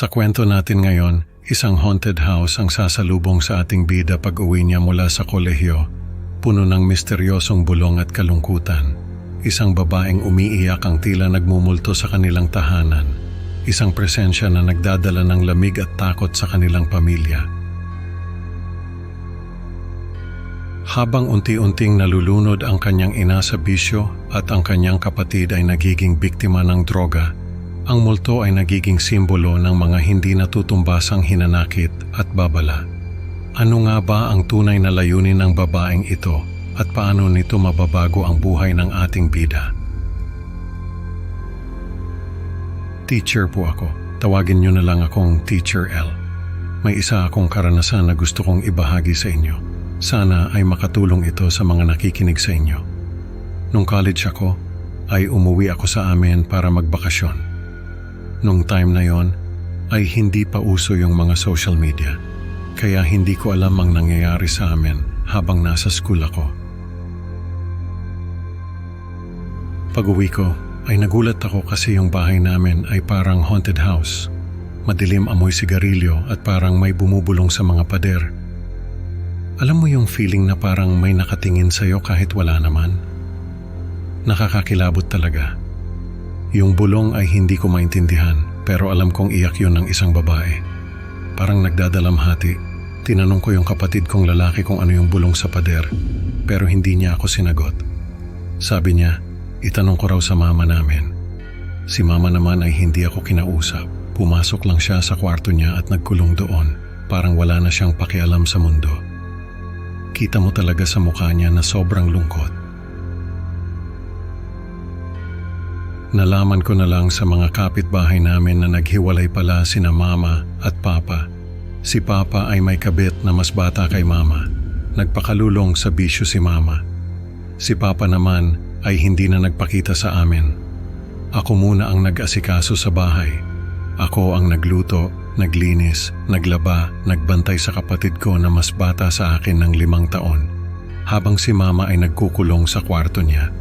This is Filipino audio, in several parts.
Sa kwento natin ngayon, isang haunted house ang sasalubong sa ating bida pag uwi niya mula sa kolehiyo, puno ng misteryosong bulong at kalungkutan. Isang babaeng umiiyak ang tila nagmumulto sa kanilang tahanan. Isang presensya na nagdadala ng lamig at takot sa kanilang pamilya. Habang unti-unting nalulunod ang kanyang ina sa bisyo at ang kanyang kapatid ay nagiging biktima ng droga, ang multo ay nagiging simbolo ng mga hindi natutumbasang hinanakit at babala. Ano nga ba ang tunay na layunin ng babaeng ito at paano nito mababago ang buhay ng ating bida? Teacher po ako. Tawagin niyo na lang akong Teacher L. May isa akong karanasan na gusto kong ibahagi sa inyo. Sana ay makatulong ito sa mga nakikinig sa inyo. Nung college ako, ay umuwi ako sa amin para magbakasyon. Nung time na yon, ay hindi pa uso yung mga social media. Kaya hindi ko alam ang nangyayari sa amin habang nasa school ako. Pag uwi ko, ay nagulat ako kasi yung bahay namin ay parang haunted house. Madilim amoy sigarilyo at parang may bumubulong sa mga pader. Alam mo yung feeling na parang may nakatingin sa'yo kahit wala naman? Nakakakilabot talaga. Yung bulong ay hindi ko maintindihan pero alam kong iyak yun ng isang babae. Parang nagdadalamhati. Tinanong ko yung kapatid kong lalaki kung ano yung bulong sa pader pero hindi niya ako sinagot. Sabi niya, itanong ko raw sa mama namin. Si mama naman ay hindi ako kinausap. Pumasok lang siya sa kwarto niya at nagkulong doon. Parang wala na siyang pakialam sa mundo. Kita mo talaga sa mukha niya na sobrang lungkot. Nalaman ko na lang sa mga kapitbahay namin na naghiwalay pala sina mama at papa. Si papa ay may kabit na mas bata kay mama. Nagpakalulong sa bisyo si mama. Si papa naman ay hindi na nagpakita sa amin. Ako muna ang nag-asikaso sa bahay. Ako ang nagluto, naglinis, naglaba, nagbantay sa kapatid ko na mas bata sa akin ng limang taon. Habang si mama ay nagkukulong sa kwarto niya.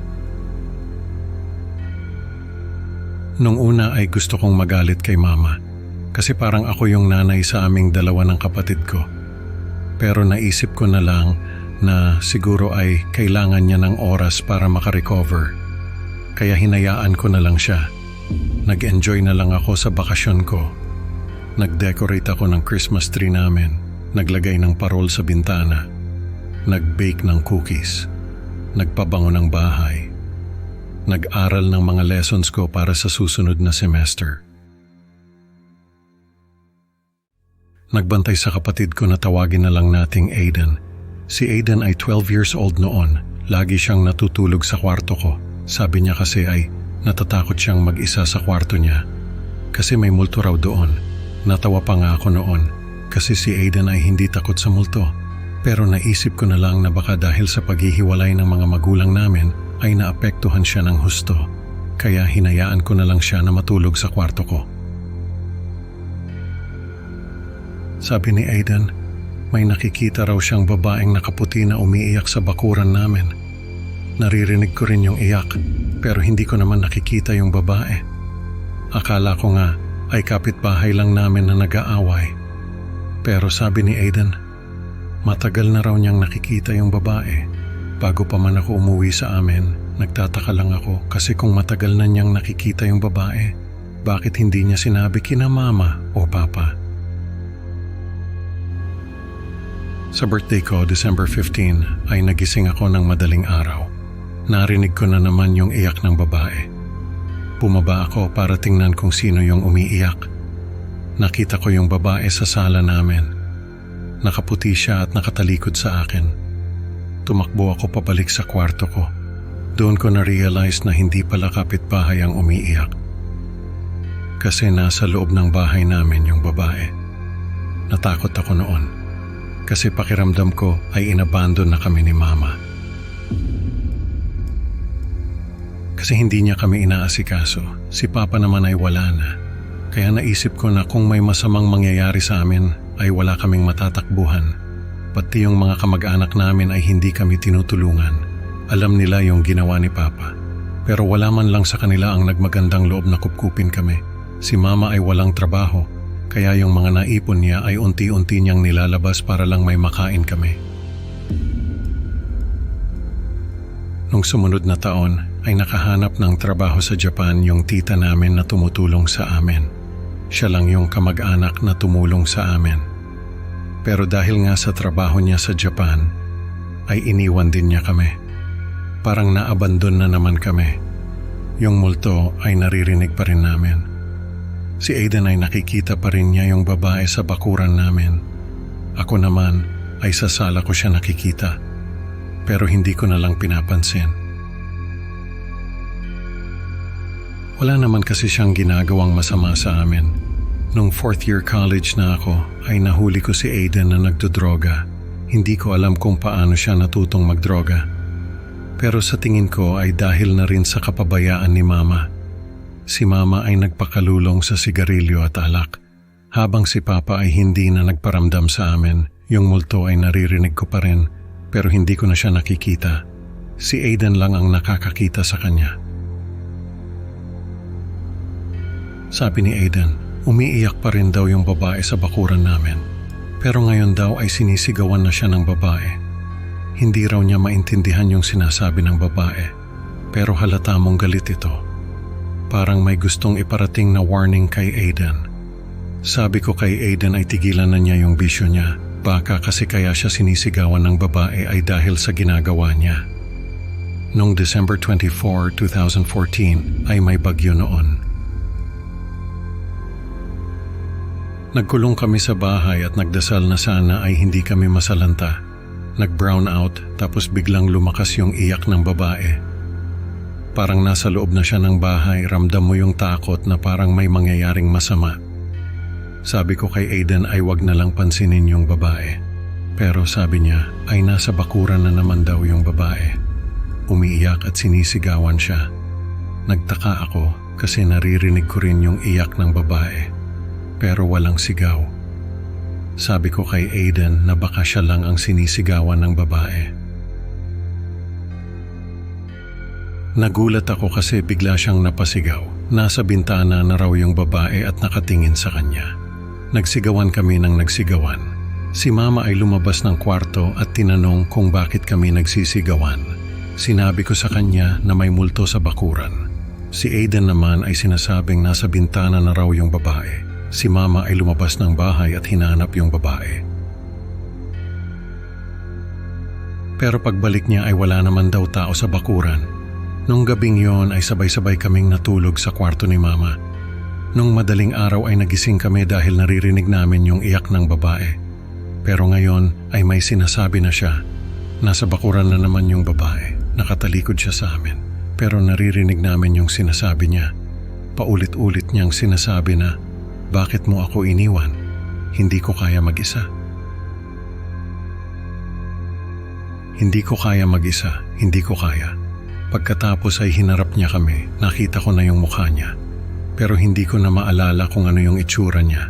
Nung una ay gusto kong magalit kay mama kasi parang ako yung nanay sa aming dalawa ng kapatid ko. Pero naisip ko na lang na siguro ay kailangan niya ng oras para makarecover. Kaya hinayaan ko na lang siya. Nag-enjoy na lang ako sa bakasyon ko. Nag-decorate ako ng Christmas tree namin. Naglagay ng parol sa bintana. Nag-bake ng cookies. Nagpabango ng bahay nag-aral ng mga lessons ko para sa susunod na semester. Nagbantay sa kapatid ko na tawagin na lang nating Aiden. Si Aiden ay 12 years old noon. Lagi siyang natutulog sa kwarto ko. Sabi niya kasi ay natatakot siyang mag-isa sa kwarto niya. Kasi may multo raw doon. Natawa pa nga ako noon. Kasi si Aiden ay hindi takot sa multo. Pero naisip ko na lang na baka dahil sa paghihiwalay ng mga magulang namin ay naapektuhan siya ng husto. Kaya hinayaan ko na lang siya na matulog sa kwarto ko. Sabi ni Aiden, may nakikita raw siyang babaeng nakaputi na umiiyak sa bakuran namin. Naririnig ko rin yung iyak pero hindi ko naman nakikita yung babae. Akala ko nga ay kapitbahay lang namin na nag-aaway. Pero sabi ni Aiden, matagal na raw niyang nakikita yung babae. Bago pa man ako umuwi sa amin, nagtataka lang ako kasi kung matagal na niyang nakikita yung babae, bakit hindi niya sinabi kina mama o papa? Sa birthday ko, December 15, ay nagising ako ng madaling araw. Narinig ko na naman yung iyak ng babae. Bumaba ako para tingnan kung sino yung umiiyak. Nakita ko yung babae sa sala namin. Nakaputi siya at nakatalikod sa akin. Tumakbo ako pabalik sa kwarto ko. Doon ko na-realize na hindi pala kapitbahay ang umiiyak. Kasi nasa loob ng bahay namin yung babae. Natakot ako noon kasi pakiramdam ko ay inabandon na kami ni mama. Kasi hindi niya kami inaasikaso. Si papa naman ay wala na. Kaya naisip ko na kung may masamang mangyayari sa amin ay wala kaming matatakbuhan. Pati yung mga kamag-anak namin ay hindi kami tinutulungan. Alam nila yung ginawa ni papa. Pero wala man lang sa kanila ang nagmagandang loob na kupkupin kami. Si mama ay walang trabaho Kaya yung mga naipon niya ay unti-unti niyang nilalabas para lang may makain kami. Nung sumunod na taon ay nakahanap ng trabaho sa Japan yung tita namin na tumutulong sa amin. Siya lang yung kamag-anak na tumulong sa amin. Pero dahil nga sa trabaho niya sa Japan, ay iniwan din niya kami. Parang naabandon na naman kami. Yung multo ay naririnig pa rin namin. Si Aiden ay nakikita pa rin niya yung babae sa bakuran namin. Ako naman ay sa sala ko siya nakikita. Pero hindi ko na lang pinapansin. Wala naman kasi siyang ginagawang masama sa amin. Nung fourth year college na ako ay nahuli ko si Aiden na nagdodroga. Hindi ko alam kung paano siya natutong magdroga. Pero sa tingin ko ay dahil na rin sa kapabayaan ni Mama. Si Mama ay nagpakalulong sa sigarilyo at alak. Habang si Papa ay hindi na nagparamdam sa amin, yung multo ay naririnig ko pa rin pero hindi ko na siya nakikita. Si Aiden lang ang nakakakita sa kanya. Sabi ni Aiden, umiiyak pa rin daw yung babae sa bakuran namin. Pero ngayon daw ay sinisigawan na siya ng babae. Hindi raw niya maintindihan yung sinasabi ng babae. Pero halata mong galit ito. Parang may gustong iparating na warning kay Aiden. Sabi ko kay Aiden ay tigilan na niya yung bisyo niya. Baka kasi kaya siya sinisigawan ng babae ay dahil sa ginagawa niya. Noong December 24, 2014 ay may bagyo noon. Nagkulong kami sa bahay at nagdasal na sana ay hindi kami masalanta. Nag-brown out tapos biglang lumakas yung iyak ng babae. Parang nasa loob na siya ng bahay, ramdam mo yung takot na parang may mangyayaring masama. Sabi ko kay Aiden ay wag na lang pansinin yung babae. Pero sabi niya ay nasa bakuran na naman daw yung babae. Umiiyak at sinisigawan siya. Nagtaka ako kasi naririnig ko rin yung iyak ng babae pero walang sigaw. Sabi ko kay Aiden na baka siya lang ang sinisigawan ng babae. Nagulat ako kasi bigla siyang napasigaw. Nasa bintana na raw yung babae at nakatingin sa kanya. Nagsigawan kami ng nagsigawan. Si mama ay lumabas ng kwarto at tinanong kung bakit kami nagsisigawan. Sinabi ko sa kanya na may multo sa bakuran. Si Aiden naman ay sinasabing nasa bintana na raw yung babae. Si mama ay lumabas ng bahay at hinanap yung babae. Pero pagbalik niya ay wala naman daw tao sa bakuran. Nung gabing yon ay sabay-sabay kaming natulog sa kwarto ni mama. Nung madaling araw ay nagising kami dahil naririnig namin yung iyak ng babae. Pero ngayon ay may sinasabi na siya. Nasa bakuran na naman yung babae. Nakatalikod siya sa amin. Pero naririnig namin yung sinasabi niya. Paulit-ulit niyang sinasabi na, Bakit mo ako iniwan? Hindi ko kaya mag-isa. Hindi ko kaya mag-isa, hindi ko kaya. Pagkatapos ay hinarap niya kami, nakita ko na yung mukha niya. Pero hindi ko na maalala kung ano yung itsura niya.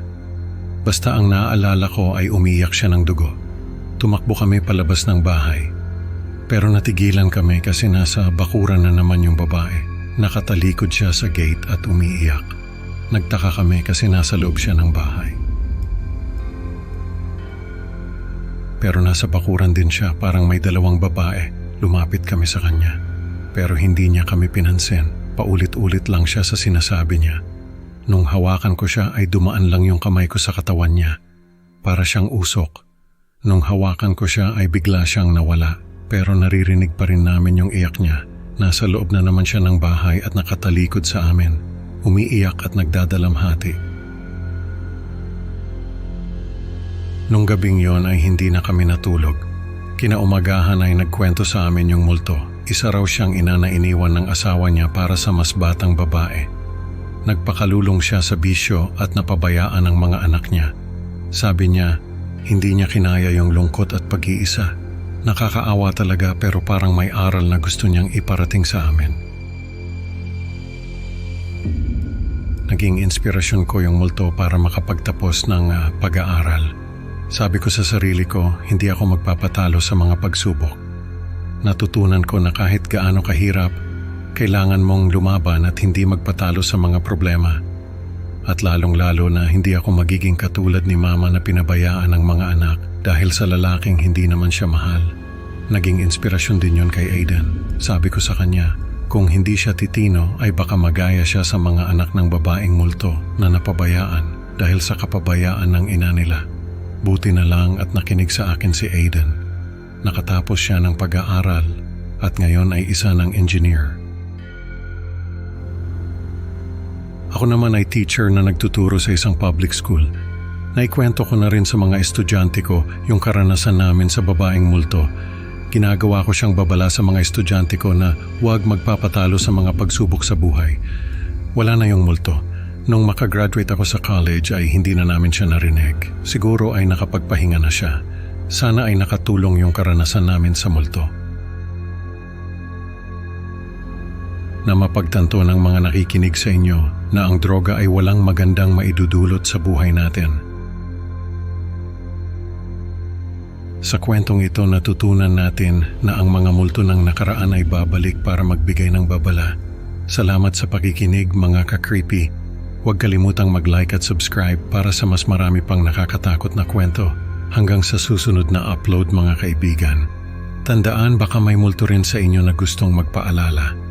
Basta ang naaalala ko ay umiyak siya ng dugo. Tumakbo kami palabas ng bahay. Pero natigilan kami kasi nasa bakuran na naman yung babae. Nakatalikod siya sa gate at umiiyak. Nagtaka kami kasi nasa loob siya ng bahay. Pero nasa bakuran din siya parang may dalawang babae. Lumapit kami sa kanya. Pero hindi niya kami pinansin. Paulit-ulit lang siya sa sinasabi niya. Nung hawakan ko siya ay dumaan lang yung kamay ko sa katawan niya. Para siyang usok. Nung hawakan ko siya ay bigla siyang nawala. Pero naririnig pa rin namin yung iyak niya. Nasa loob na naman siya ng bahay at nakatalikod sa amin. Umiiyak at nagdadalamhati. Nung gabing yon ay hindi na kami natulog. Kinaumagahan ay nagkwento sa amin yung multo. Isa raw siyang ina na iniwan ng asawa niya para sa mas batang babae. Nagpakalulong siya sa bisyo at napabayaan ang mga anak niya. Sabi niya, hindi niya kinaya yung lungkot at pag-iisa. Nakakaawa talaga pero parang may aral na gusto niyang iparating sa amin. Naging inspirasyon ko yung multo para makapagtapos ng ah, pag-aaral. Sabi ko sa sarili ko, hindi ako magpapatalo sa mga pagsubok. Natutunan ko na kahit gaano kahirap, kailangan mong lumaban at hindi magpatalo sa mga problema. At lalong-lalo na hindi ako magiging katulad ni mama na pinabayaan ng mga anak dahil sa lalaking hindi naman siya mahal. Naging inspirasyon din yon kay Aiden. Sabi ko sa kanya, kung hindi siya titino ay baka magaya siya sa mga anak ng babaeng multo na napabayaan dahil sa kapabayaan ng ina nila. Buti na lang at nakinig sa akin si Aiden. Nakatapos siya ng pag-aaral at ngayon ay isa ng engineer. Ako naman ay teacher na nagtuturo sa isang public school. Naikwento ko na rin sa mga estudyante ko yung karanasan namin sa babaeng multo. Ginagawa ko siyang babala sa mga estudyante ko na huwag magpapatalo sa mga pagsubok sa buhay. Wala na yung multo. Nung makagraduate ako sa college ay hindi na namin siya narinig. Siguro ay nakapagpahinga na siya. Sana ay nakatulong yung karanasan namin sa multo. na mapagtanto ng mga nakikinig sa inyo na ang droga ay walang magandang maidudulot sa buhay natin. Sa kwentong ito natutunan natin na ang mga multo ng nakaraan ay babalik para magbigay ng babala. Salamat sa pakikinig mga ka-creepy. Huwag kalimutang mag-like at subscribe para sa mas marami pang nakakatakot na kwento. Hanggang sa susunod na upload mga kaibigan. Tandaan baka may multo rin sa inyo na gustong magpaalala.